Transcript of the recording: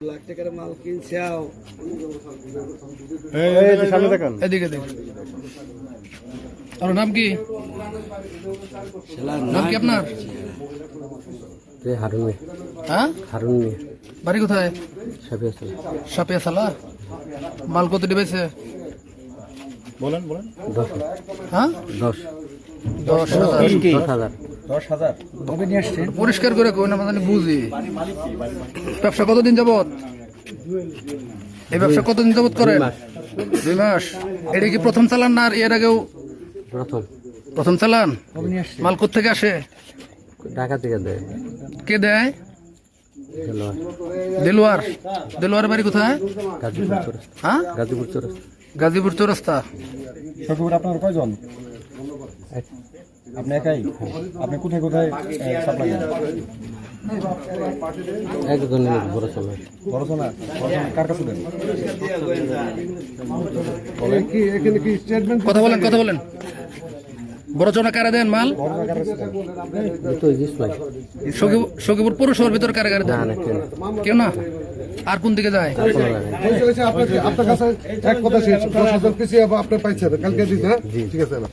লাখ টাকার মাল কিনছাও সামনে এদিকে দেখ। নাম কি? নাম কি আপনার? হারুন মিয়া হ্যাঁ? হারুন মিয়া বাড়ি কোথায়? সাপিয়া সালা। মাল কত ডিবেছে বলেন বলেন। দশ। হ্যাঁ? দশ। দশ হাজার। দশ হাজার। কবে নিয়ে আসছেন পরিষ্কার করে কই না মানে বুঝি। ব্যবসা কতদিন যাবত এই ব্যবসা কতদিন যাবত করেন? দুই মাস। এটা কি প্রথম চালান না আর এর আগেও? প্রথম। প্রথম চালান? মাল থেকে আসে? ঢাকা থেকে দেয়। কে দেয়? দেলোয়ার। দেলোয়ার। বাড়ি কোথায়? গাজীপুর চৌরাস্তা। হ্যাঁ? গাজীপুর চৌরাস্তা। গাজীপুর চৌরাস্তা। আপনার কয়জন? আপনি একাই? আপনি কোথায় কোথায় সাপ্লাই দেন? একজনের বড় সময় কার কাছে দেন? এখানে কি স্টেটমেন্ট কথা বলেন কথা বলেন। কারা দেন মাল? সখীপুর পৌরসভার ভিতর কারা কারা না দেন কেন কেউ না? আর কোন দিকে যায়? আপনার কাছে এক কথা শেষ আপনার পাইছেন কালকে ঠিক আছে না